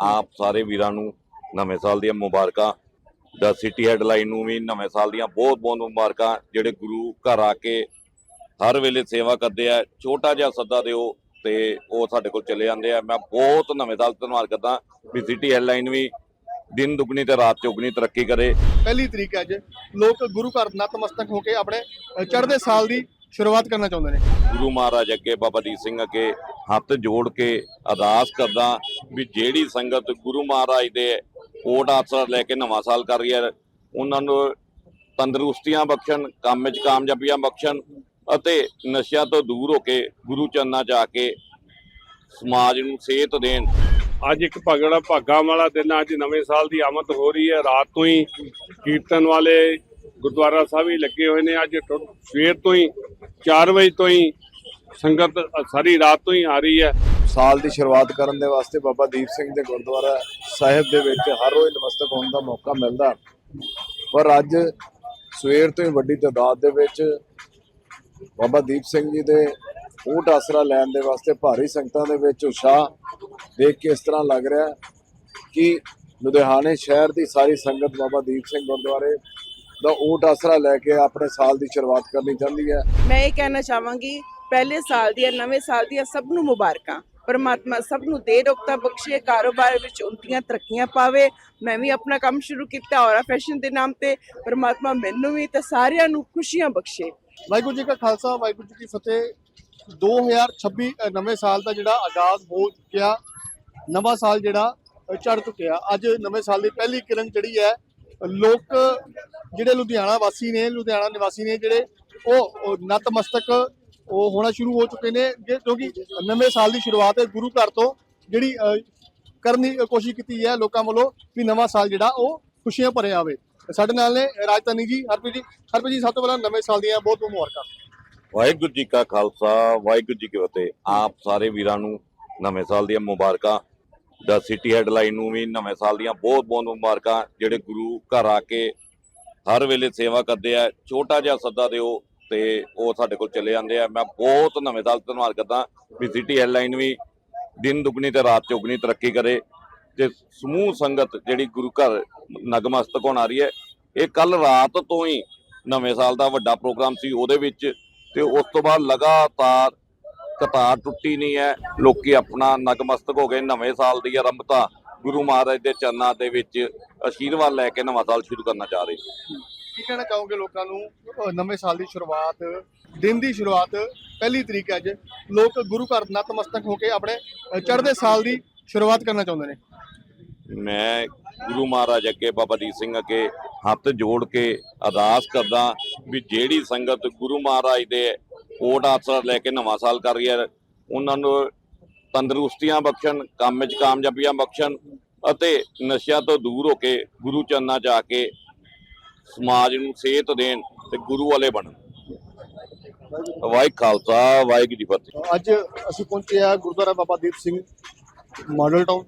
ਆਪ ਸਾਰੇ ਵੀਰਾਂ ਨੂੰ ਨਵੇਂ ਸਾਲ ਦੀਆਂ ਮੁਬਾਰਕਾਂ ਦਾ ਸਿਟੀ ਹੈਡਲਾਈਨ ਨੂੰ ਵੀ ਨਵੇਂ ਸਾਲ ਦੀਆਂ ਬਹੁਤ ਬਹੁਤ ਮੁਬਾਰਕਾਂ ਜਿਹੜੇ ਗੁਰੂ ਘਰ ਆ ਕੇ ਹਰ ਵੇਲੇ ਸੇਵਾ ਕਰਦੇ ਆ ਛੋਟਾ ਜਿਹਾ ਸੱਦਾ ਦਿਓ ਤੇ ਉਹ ਸਾਡੇ ਕੋਲ ਚਲੇ ਜਾਂਦੇ ਆ। ਮੈਂ ਬਹੁਤ ਨਵੇਂ ਸਾਲ ਧੰਨਵਾਦ ਕਰਦਾ ਵੀ ਸਿਟੀ ਹੈਡਲਾਈਨ ਵੀ ਦਿਨ ਦੁਗਣੀ ਤੇ ਰਾਤ ਚੌਗਣੀ ਤਰੱਕੀ ਕਰੇ। ਪਹਿਲੀ ਤਰੀਕ ਹੈ ਅੱਜ। ਲੋਕ ਗੁਰੂ ਘਰ ਨਤਮਸਤਕ ਹੋ ਕੇ ਆਪਣੇ ਚੜ੍ਹਦੇ ਸਾਲ ਦੀ ਸ਼ੁਰੂਆਤ ਕਰਨਾ ਚਾਹੁੰਦੇ ਨੇ। ਗੁਰੂ ਮਹਾਰਾਜ ਅੱਗੇ ਬਾਬਾ ਦੀਪ ਸਿੰਘ ਅੱਗੇ ਹੱਥ ਜੋੜ ਕੇ ਅਰਦਾਸ ਕਰਦਾ ਵੀ ਜਿਹੜੀ ਸੰਗਤ ਗੁਰੂ ਮਹਾਰਾਜ ਦੇ ਕੋਟ ਆਸਰਾ ਲੈ ਕੇ ਨਵਾਂ ਸਾਲ ਕਰ ਰਹੀ ਹੈ ਉਹਨਾਂ ਨੂੰ ਤੰਦਰੁਸਤੀਆਂ ਬਖਸ਼ਣ ਕੰਮ ਵਿੱਚ ਕਾਮਯਾਬੀਆਂ ਬਖਸ਼ਣ ਅਤੇ ਨਸ਼ਿਆਂ ਤੋਂ ਦੂਰ ਹੋ ਕੇ ਗੁਰੂ ਚਰਨਾਂ 'ਚ ਆ ਕੇ ਸਮਾਜ ਨੂੰ ਸਿਹਤ ਦੇਣ। ਅੱਜ ਇੱਕ ਭਗੜਾ ਭਾਗਾਂ ਵਾਲਾ ਦਿਨ ਆ, ਅੱਜ ਨਵੇਂ ਸਾਲ ਦੀ ਆਮਦ ਹੋ ਰਹੀ ਹੈ। ਰਾਤ ਤੋਂ ਹੀ ਕੀਰਤਨ ਵਾਲੇ ਗੁਰਦੁਆਰਾ ਸਾਹਿਬ ਹੀ ਲੱਗੇ ਹੋਏ ਨੇ। ਅੱਜ ਸਵੇਰ ਤੋਂ ਹੀ 4 ਵਜੇ ਤੋਂ ਹੀ ਸੰਗਤ ਸਾਰੀ ਰਾਤ ਤੋਂ ਹੀ ਆ ਰਹੀ ਹੈ। ਸਾਲ ਦੀ ਸ਼ੁਰੂਆਤ ਕਰਨ ਦੇ ਵਾਸਤੇ ਬਾਬਾ ਦੀਪ ਸਿੰਘ ਦੇ ਗੁਰਦੁਆਰਾ ਸਾਹਿਬ ਦੇ ਵਿੱਚ ਹਰ ਰੋਜ਼ ਨਮਸਤਕ ਹੋਣ ਦਾ ਮੌਕਾ ਮਿਲਦਾ। ਪਰ ਅੱਜ ਸਵੇਰ ਤੋਂ ਹੀ ਵੱਡੀ ਤਾਦਾਦ ਦੇ ਵਿੱਚ ਬਾਬਾ ਦੀਪ ਸਿੰਘ ਜੀ ਦੇ ਊਟ ਆਸਰਾ ਲੈਣ ਦੇ ਵਾਸਤੇ ਭਾਰੀ ਸੰਗਤਾਂ ਦੇ ਵਿੱਚ ਉਤਸ਼ਾਹ ਦੇਖ ਕੇ ਇਸ ਤਰ੍ਹਾਂ ਲੱਗ ਰਿਹਾ ਕਿ ਲੁਧਿਆਣੇ ਸ਼ਹਿਰ ਦੀ ਸਾਰੀ ਸੰਗਤ ਬਾਬਾ ਦੀਪ ਸਿੰਘ ਗੁਰਦੁਆਰੇ ਦਾ ਊਟ ਆਸਰਾ ਲੈ ਕੇ ਆਪਣੇ ਸਾਲ ਦੀ ਸ਼ੁਰੂਆਤ ਕਰਨੀ ਚਾਹੁੰਦੀ ਹੈ। ਮੈਂ ਇਹ ਕਹਿਣਾ ਚਾਹਾਂਗੀ ਪਹਿਲੇ ਸਾਲ ਦੀਆਂ, ਨਵੇਂ ਸਾਲ ਦੀਆਂ ਸਭ ਨੂੰ ਮੁਬਾਰਕਾਂ। ਪਰਮਾਤਮਾ ਸਭ ਨੂੰ ਦੇ ਰੋਕਤਾ, ਬਖਸ਼ੇ, ਕਾਰੋਬਾਰ ਵਿੱਚ ਉਨਤੀਆਂ ਤਰੱਕੀਆਂ ਪਾਵੇ। ਮੈਂ ਵੀ ਆਪਣਾ ਕੰਮ ਸ਼ੁਰੂ ਕੀਤਾ ਔਰਾ ਫੈਸ਼ਨ ਦੇ ਨਾਮ ਤੇ। ਪਰਮਾਤਮਾ ਮੈਨੂੰ ਵੀ ਤੇ ਸਾਰਿਆਂ ਨੂੰ ਖੁਸ਼ੀਆਂ ਬਖਸ਼ੇ। ਵਾਹਿਗੁਰੂ ਜੀ ਕਾ ਖਾਲਸਾ, ਵਾਹਿਗੁਰੂ ਜੀ ਕੀ ਫਤਿਹ। 2026 ਨਵੇਂ ਸਾਲ ਦਾ ਜਿਹੜਾ ਆਗਾਜ਼ ਹੋ ਚੁੱਕਿਆ, ਨਵਾਂ ਸਾਲ ਜਿਹੜਾ ਚੜ ਚੁੱਕਿਆ। ਅੱਜ ਨਵੇਂ ਸਾਲ ਦੀ ਪਹਿਲੀ ਕਿਰਨ ਜਿਹੜੀ ਹੈ, ਲੋਕ ਜਿਹੜੇ ਲੁਧਿਆਣਾ ਵਾਸੀ ਨੇ, ਲੁਧਿਆਣਾ ਨਿਵਾਸੀ ਨੇ ਜਿਹੜੇ ਉਹ ਨਤਮਸਤਕ ਉਹ ਹੋਣਾ ਸ਼ੁਰੂ ਹੋ ਚੁੱਕੇ ਨੇ ਕਿਉਂਕਿ ਨਵੇਂ ਸਾਲ ਦੀ ਸ਼ੁਰੂਆਤ ਹੈ ਗੁਰੂ ਘਰ ਤੋਂ, ਜਿਹੜੀ ਕਰਨ ਦੀ ਕੋਸ਼ਿਸ਼ ਕੀਤੀ ਹੈ ਲੋਕਾਂ ਵੱਲੋਂ ਵੀ ਨਵਾਂ ਸਾਲ ਜਿਹੜਾ ਉਹ ਖੁਸ਼ੀਆਂ ਭਰਿਆ ਆਵੇ। ਸਾਡੇ ਨਾਲ ਨੇ ਰਾਜਧਾਨੀ ਜੀ, ਹਰਪ੍ਰੀਤ ਜੀ। ਹਰਪ੍ਰੀਤ ਜੀ, ਸਭ ਤੋਂ ਪਹਿਲਾਂ ਨਵੇਂ ਸਾਲ ਦੀਆਂ ਬਹੁਤ ਮੁਬਾਰਕਾਂ। ਵਾਹਿਗੁਰੂ ਜੀ ਕਾ ਖਾਲਸਾ, ਵਾਹਿਗੁਰੂ ਜੀ ਕੀ ਫਤਿਹ। ਆਪ ਸਾਰੇ ਵੀਰਾਂ ਨੂੰ ਨਵੇਂ ਸਾਲ ਦੀਆਂ ਮੁਬਾਰਕਾਂ। ਦਾ ਸਿਟੀ ਹੈਡਲਾਈਨ ਨੂੰ ਵੀ ਨਵੇਂ ਸਾਲ ਦੀਆਂ ਬਹੁਤ ਬਹੁਤ ਮੁਬਾਰਕਾਂ। ਜਿਹੜੇ ਗੁਰੂ ਘਰ ਆ ਕੇ ਹਰ ਵੇਲੇ ਸੇਵਾ ਕਰਦੇ ਆ, ਛੋਟਾ ਜਿਹਾ ਸੱਦਾ ਦਿਓ। ਤੇ ਉਹ ਸਾਡੇ ਕੋਲ ਚਲੇ ਜਾਂਦੇ ਆ। ਮੈਂ ਬਹੁਤ ਨਵੇਂ ਸਾਲ ਧੰਨਵਾਦ ਕਰਦਾ ਵੀ ਸਿਟੀ ਹੈਡਲਾਈਨ ਵੀ ਦਿਨ ਦੁਗਣੀ ਤੇ ਰਾਤ ਚੌਗਣੀ ਤਰੱਕੀ ਕਰੇ ਤੇ ਸਮੂਹ ਸੰਗਤ ਜਿਹੜੀ ਗੁਰੂ ਘਰ ਨਗਮਸਤਕ ਹੋਣ ਆ ਰਹੀ ਹੈ, ਇਹ ਕੱਲ ਰਾਤ ਤੋਂ ਹੀ ਨਵੇਂ ਸਾਲ ਦਾ ਵੱਡਾ ਪ੍ਰੋਗਰਾਮ ਸੀ ਉਹਦੇ ਵਿੱਚ ਤੇ ਉਸ ਤੋਂ ਬਾਅਦ ਲਗਾਤਾਰ ਕਤਾਰ ਟੁੱਟੀ ਨਹੀਂ ਹੈ। ਲੋਕੀ ਆਪਣਾ ਨਗਮਸਤਕ ਹੋ ਗਏ, ਨਵੇਂ ਸਾਲ ਦੀ ਆਰੰਭਤਾ ਗੁਰੂ ਮਹਾਰਾਜ ਦੇ ਚਰਨਾਂ ਦੇ ਵਿੱਚ ਅਸ਼ੀਰਵਾਦ ਲੈ ਕੇ ਨਵਾਂ ਸਾਲ ਸ਼ੁਰੂ ਕਰਨਾ ਚਾਹ ਰਹੇ। ਕਹਿਣਾ ਚਾਹੋਗੇ ਲੋਕਾਂ ਨੂੰ? ਨਵੇਂ ਸਾਲ ਦੀ ਸ਼ੁਰੂਆਤ, ਦਿਨ ਦੀ ਸ਼ੁਰੂਆਤ, ਪਹਿਲੀ ਤਰੀਕ ਅੱਜ। ਲੋਕ ਗੁਰੂ ਘਰ ਨਤਮਸਤਕ ਹੋ ਕੇ ਆਪਣੇ ਚੜ੍ਹਦੇ ਸਾਲ ਦੀ ਸ਼ੁਰੂਆਤ ਕਰਨਾ ਚਾਹੁੰਦੇ ਨੇ। ਮੈਂ ਗੁਰੂ ਮਹਾਰਾਜ ਅੱਗੇ, ਬਾਬਾ ਦੀਪ ਸਿੰਘ ਅੱਗੇ ਹੱਥ ਜੋੜ ਕੇ ਅਰਦਾਸ ਕਰਦਾ ਵੀ ਜਿਹੜੀ ਸੰਗਤ ਗੁਰੂ ਮਹਾਰਾਜ ਦੇ ਕੋਟ ਆਸਰਾ ਲੈ ਕੇ ਨਵਾਂ ਸਾਲ ਕਰ ਰਹੀ ਹੈ, ਉਹਨਾਂ ਨੂੰ ਤੰਦਰੁਸਤੀਆਂ ਬਖਸ਼ਣ, ਕੰਮ ਵਿੱਚ ਕਾਮਯਾਬੀਆਂ ਬਖਸ਼ਣ ਅਤੇ ਨਸ਼ਿਆਂ ਤੋਂ ਦੂਰ ਹੋ ਕੇ ਗੁਰੂ ਚਰਨਾਂ 'ਚ ਆ ਕੇ ਸਮਾਜ ਨੂੰ ਸੇਧ ਦੇਣ ਤੇ ਗੁਰੂ ਵਾਲੇ ਬਣਨ। ਵਾਹਿ ਖਾਲਸਾ ਵਾਹਿਗੁਰੂ ਜੀ ਫਤਿਹ। ਅੱਜ ਅਸੀਂ ਪਹੁੰਚੇ ਆ Gurdwara Baba Deep Singh model town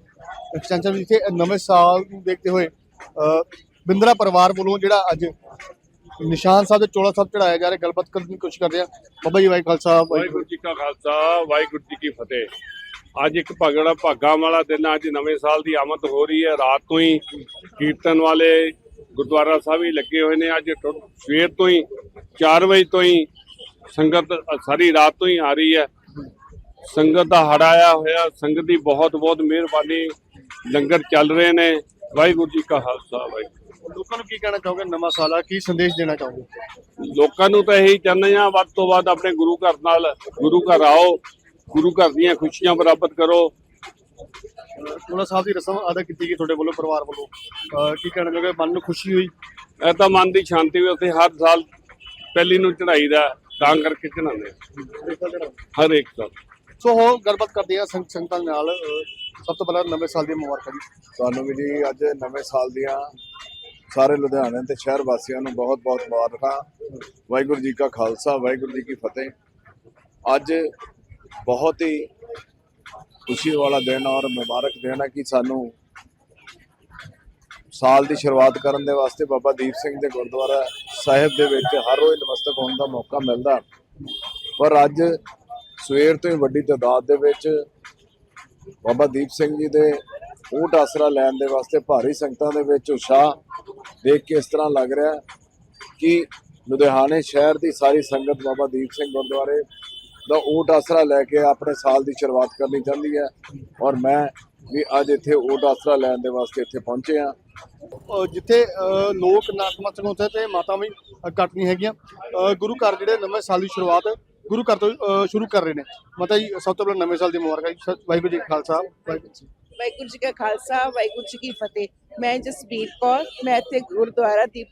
extension ਵਿਖੇ। ਨਵੇਂ ਸਾਲ ਨੂੰ ਦੇਖਦੇ ਹੋਏ ਬਿੰਦਰਾ ਪਰਿਵਾਰ ਵੱਲੋਂ ਜਿਹੜਾ ਅੱਜ ਨਿਸ਼ਾਨ ਸਾਹਿਬ ਦੇ ਚੋਲਾ ਸਾਹਿਬ ਚੜਾਇਆ ਜਾ ਰਿਹਾ। ਗੱਲਬਾਤ ਕਰਨ ਦੀ ਕੋਸ਼ਿਸ਼ ਕਰਦੇ ਆ ਬਾਬਾ ਜੀ ਵਾਹਿ ਖਾਲਸਾ ਵਾਹਿਗੁਰੂ ਵਾਹਿਗੁਰੂ ਜੀ ਕਾ ਖਾਲਸਾ ਵਾਹਿਗੁਰੂ ਜੀ ਕੀ ਫਤਿਹ। ਅੱਜ ਇੱਕ ਭਗੜਾ ਭਾਗਾਂ ਵਾਲਾ ਦਿਨ ਅੱਜ ਨਵੇਂ ਸਾਲ ਦੀ ਆਮਦ ਹੋ ਰਹੀ ਹੈ। ਰਾਤ ਤੋਂ ਹੀ ਕੀਰਤਨ ਵਾਲੇ ਗੁਰਦੁਆਰਾ ਸਾਹਿਬ ਹੀ ਲੱਗੇ ਹੋਏ ਨੇ ਅੱਜ ਸਵੇਰ ਤੋਂ ਹੀ 4 ਵਜੇ ਤੋਂ ਹੀ ਸੰਗਤ ਸਾਰੀ ਰਾਤ ਤੋਂ ਹੀ ਆ ਰਹੀ ਹੈ। ਸੰਗਤ ਦਾ ਹੜ ਆਇਆ ਹੋਇਆ ਸੰਗਤ ਦੀ ਬਹੁਤ ਬਹੁਤ ਮਿਹਰਬਾਨੀ। ਲੰਗਰ ਚੱਲ ਰਹੇ ਨੇ। ਵਾਹਿਗੁਰੂ ਜੀ ਕਾ ਖਾਲਸਾ ਵਾਹਿਗੁਰੂ। ਲੋਕਾਂ ਨੂੰ ਕੀ ਕਹਿਣਾ ਚਾਹੋਗੇ? ਨਵਾਂ ਸਾਲ ਕੀ ਸੰਦੇਸ਼ ਦੇਣਾ ਚਾਹੋਗੇ? ਲੋਕਾਂ ਨੂੰ ਤਾਂ ਇਹੀ ਚਾਹੁੰਦੇ ਆ ਵੱਧ ਤੋਂ ਵੱਧ ਆਪਣੇ ਗੁਰੂ ਘਰ ਨਾਲ ਗੁਰੂ ਘਰ ਆਓ ਗੁਰੂ ਘਰ ਦੀਆਂ ਖੁਸ਼ੀਆਂ ਪ੍ਰਾਪਤ ਕਰੋ। ਚੋਲਾ ਸਾਹਿਬ ਦੀ ਰਸਮ ਅਦਾ ਕੀਤੀ ਗਈ ਤੁਹਾਡੇ ਵੱਲੋਂ ਪਰਿਵਾਰ ਵੱਲੋਂ। ਅਹ ਕੀ ਕਹਿਣਾ ਚਾਹੋਗੇ? ਮਨ ਨੂੰ ਖੁਸ਼ੀ ਹੋਈ? ਇਹ ਤਾਂ ਮਨ ਦੀ ਸ਼ਾਂਤੀ ਵੀ ਉੱਥੇ ਹਰ ਸਾਲ ਪਹਿਲੀ ਨੂੰ ਚੜਾਈ ਦਾ ਤਾਂ ਕਰਕੇ ਚੜਾਉਂਦੇ ਆ। ਹਰ ਇੱਕ ਸਾਲ। ਸੋ ਹੋ ਗੱਲਬਾਤ ਕਰਦੇ ਆ ਸੰਗ ਸੰਗਤਾਂ ਦੇ ਨਾਲ। ਅਹ ਸਭ ਤੋਂ ਪਹਿਲਾਂ ਨਵੇਂ ਸਾਲ ਦੀਆਂ ਮੁਬਾਰਕਾਂ ਜੀ। ਤੁਹਾਨੂੰ ਵੀ ਜੀ ਅੱਜ ਨਵੇਂ ਸਾਲ ਦੀਆਂ ਸਾਰੇ ਲੁਧਿਆਣੇ ਤੇ ਸ਼ਹਿਰ ਵਾਸੀਆਂ ਨੂੰ ਬਹੁਤ-ਬਹੁਤ ਮੁਬਾਰਕਾਂ। ਵਾਹਿਗੁਰੂ ਜੀ ਕਾ ਖਾਲਸਾ ਵਾਹਿਗੁਰੂ ਜੀ ਕੀ ਫਤਿਹ। ਅੱਜ ਬਹੁਤ ਹੀ ਖੁਸ਼ੀ ਵਾਲਾ ਦਿਨ ਔਰ ਮੁਬਾਰਕ ਦਿਨ ਹੈ ਕਿ ਸਾਨੂੰ ਸਾਲ ਦੀ ਸ਼ੁਰੂਆਤ ਕਰਨ ਦੇ ਵਾਸਤੇ ਬਾਬਾ ਦੀਪ ਸਿੰਘ ਦੇ ਗੁਰਦੁਆਰਾ ਸਾਹਿਬ ਦੇ ਵਿੱਚ ਹਰ ਰੋਜ਼ ਨਮਸਤਕ ਹੋਣ ਦਾ ਮੌਕਾ ਮਿਲਦਾ। ਪਰ ਅੱਜ ਸਵੇਰ ਤੋਂ ਹੀ ਵੱਡੀ ਤਾਦਾਦ ਦੇ ਵਿੱਚ ਬਾਬਾ ਦੀਪ ਸਿੰਘ ਜੀ ਦੇ ਊਟ ਆਸਰਾ ਲੈਣ ਦੇ ਵਾਸਤੇ ਭਾਰੀ ਸੰਗਤਾਂ ਦੇ ਵਿੱਚ ਉਤਸ਼ਾਹ ਦੇਖ ਕੇ ਇਸ ਤਰ੍ਹਾਂ ਲੱਗ ਰਿਹਾ ਕਿ ਲੁਧਿਆਣੇ ਸ਼ਹਿਰ ਦੀ ਸਾਰੀ ਸੰਗਤ ਬਾਬਾ ਦੀਪ ਸਿੰਘ ਗੁਰਦੁਆਰੇ ਦਾ ਊਟ ਆਸਰਾ ਲੈ ਕੇ ਆਪਣੇ ਸਾਲ ਦੀ ਸ਼ੁਰੂਆਤ ਕਰਨੀ ਚਾਹੁੰਦੀ ਹੈ ਔਰ ਮੈਂ ਵੀ ਅੱਜ ਇੱਥੇ ਊਟ ਆਸਰਾ ਲੈਣ ਦੇ ਵਾਸਤੇ ਇੱਥੇ ਪਹੁੰਚੇ ਅਹ ਜਿੱਥੇ ਲੋਕ ਨਤਮਸਤਕ ਹੁੰਦੇ ਤੇ ਮਾਤਾ ਵੀ ਘੱਟ ਨਹੀਂ ਹੈਗੀਆਂ। ਗੁਰੂ ਘਰ ਜਿਹੜੇ ਨਵੇਂ ਸਾਲ ਦੀ ਸ਼ੁਰੂਆਤ ਗੁਰੂ ਘਰ ਤੋਂ ਸ਼ੁਰੂ ਕਰ ਰਹੇ ਨੇ। ਮਾਤਾ ਜੀ ਸਭ ਤੋਂ ਪਹਿਲਾਂ ਨਵੇਂ ਸਾਲ ਦੀ ਮੁਬਾਰਕਾਂ ਵਾਹਿਗੁਰੂ ਜੀ ਕਾ ਖਾਲਸਾ ਵਾਹਿਗੁਰੂ ਜੀ। ਵਾਹਿਗੁਰੂ ਜੀ ਕਾ ਖਾਲਸਾ ਵਾਹਿਗੁਰੂ ਜੀ ਕੀ ਫਤਿਹ। ਮੈਂ ਜਸਬੀਰ ਕੌਰ ਮੈਂ ਇੱਥੇ ਗੁਰਦੁਆਰਾ ਦੀਪ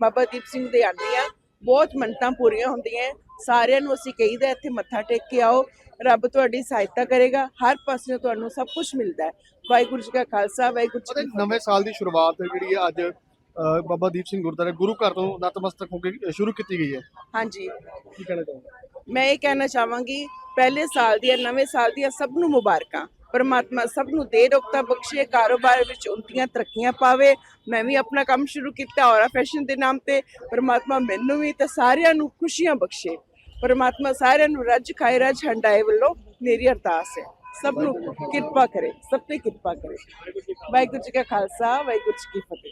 ਬਾਬਾ ਦੀਪ ਸਿੰਘ ਦੇ ਆਉਂਦੀ ਹਾਂ। ਬਹੁਤ ਮੰਨਤਾਂ ਪੂਰੀਆਂ ਹੁੰਦੀਆਂ। ਸਾਰਿਆਂ ਨੂੰ ਅਸੀਂ ਕਹੀਦਾ ਇੱਥੇ ਮੱਥਾ ਟੇਕ ਕੇ ਆਓ ਰੱਬ ਤੁਹਾਡੀ ਸਹਾਇਤਾ ਕਰੇਗਾ ਹਰ ਪਾਸੇ ਤੁਹਾਨੂੰ ਸਭ ਕੁਝ ਮਿਲਦਾ ਹੈ। ਵਾਹਿਗੁਰੂ ਜੀ ਕਾ ਖਾਲਸਾ ਵਾਹਿਗੁਰੂ ਜੀ ਨਵੇਂ ਸਾਲ ਦੀ ਸ਼ੁਰੂਆਤ ਜਿਹੜੀ ਹੈ ਅੱਜ ਅਹ ਬਾਬਾ ਦੀਪ ਸਿੰਘ ਗੁਰਦੁਆਰੇ ਗੁਰੂ ਘਰ ਤੋਂ ਨਤਮਸਤਕ ਹੋ ਕੇ ਸ਼ੁਰੂ ਕੀਤੀ ਗਈ ਹੈ। ਹਾਂਜੀ। ਕੀ ਕਹਿਣਾ ਚਾਹੁੰਦੇ ਮੈਂ ਇਹ ਕਹਿਣਾ ਚਾਹਾਂਗੀ ਪਹਿਲੇ ਸਾਲ ਦੀਆਂ ਨਵੇਂ ਸਾਲ ਦੀਆਂ ਸਭ ਨੂੰ ਮੁਬਾਰਕਾਂ। ਪਰਮਾਤਮਾ ਸਭ ਨੂੰ ਦੇ ਰੋਗਤਾ ਬਖਸ਼ੇ ਕਾਰੋਬਾਰ ਵਿੱਚ ਉਨਤੀਆਂ ਤਰੱਕੀਆਂ ਪਾਵੇ। ਮੈਂ ਵੀ ਆਪਣਾ ਕੰਮ ਸ਼ੁਰੂ ਕੀਤਾ ਔਰਾ ਫੈਸ਼ਨ ਦੇ ਨਾਮ ਤੇ। ਪਰਮਾਤਮਾ ਮੈਨੂੰ ਵੀ ਤੇ ਸਾਰਿਆਂ ਨੂੰ ਖੁਸ਼ੀਆਂ ਬਖਸ਼ੇ। ਪਰਮਾਤਮਾ ਸਾਰਿਆਂ ਨੂੰ ਰੱਜ ਖਾਏ ਰੱਜ ਹੰਡਾਏ ਵੱਲੋਂ ਮੇਰੀ ਅਰਦਾਸ ਹੈ ਸਭ ਨੂੰ ਕਿਰਪਾ ਕਰੇ ਸਭ ਤੇ ਕਿਰਪਾ ਕਰੇ ਵਾਹਿਗੁਰੂ ਜੀ ਕਾ ਖਾਲਸਾ ਵਾਹਿਗੁਰੂ ਜੀ ਕੀ ਫਤਿਹ